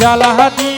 जाला हाथी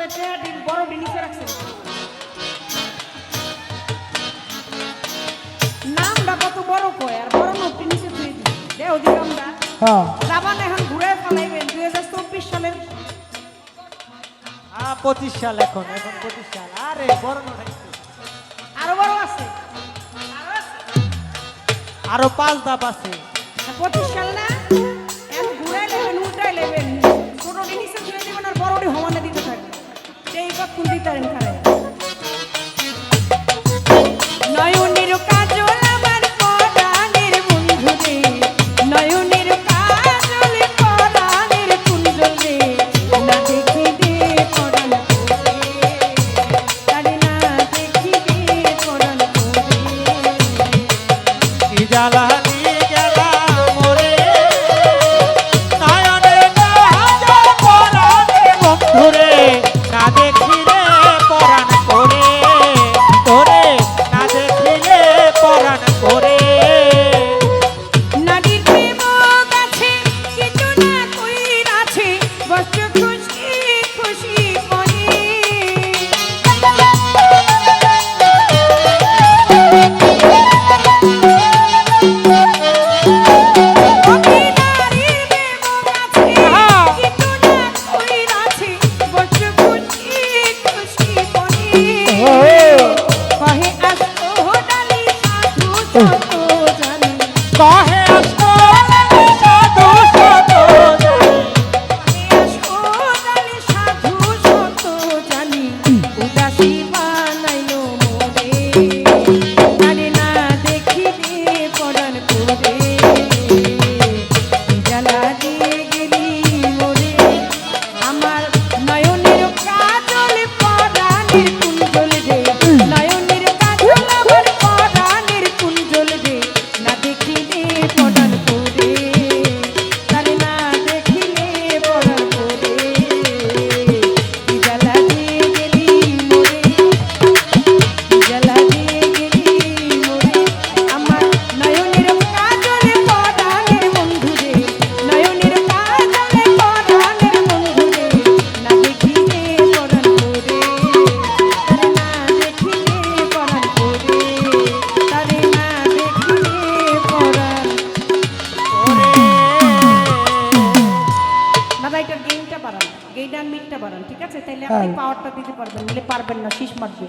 আপনাকে বড় ডিনিসে হ্যাঁ। এখন ঘুরে ফেলাইবেন দুই হাজার চব্বিশ সালের পঁচিশ সাল এখন এখন পঁচিশ সাল। আরে বড় নোট আরও আছে। আরও পাঁচ দাপ আছে। পঁচিশ সাল না? got Kuldeep Tarankhara. গেইডার মিটটা বাড়ান ঠিক আছে তাইলে আপনি হ্যাঁ। পাওয়ারটা দিতে পারবেন নিলে পারবেন না শীষ মারবে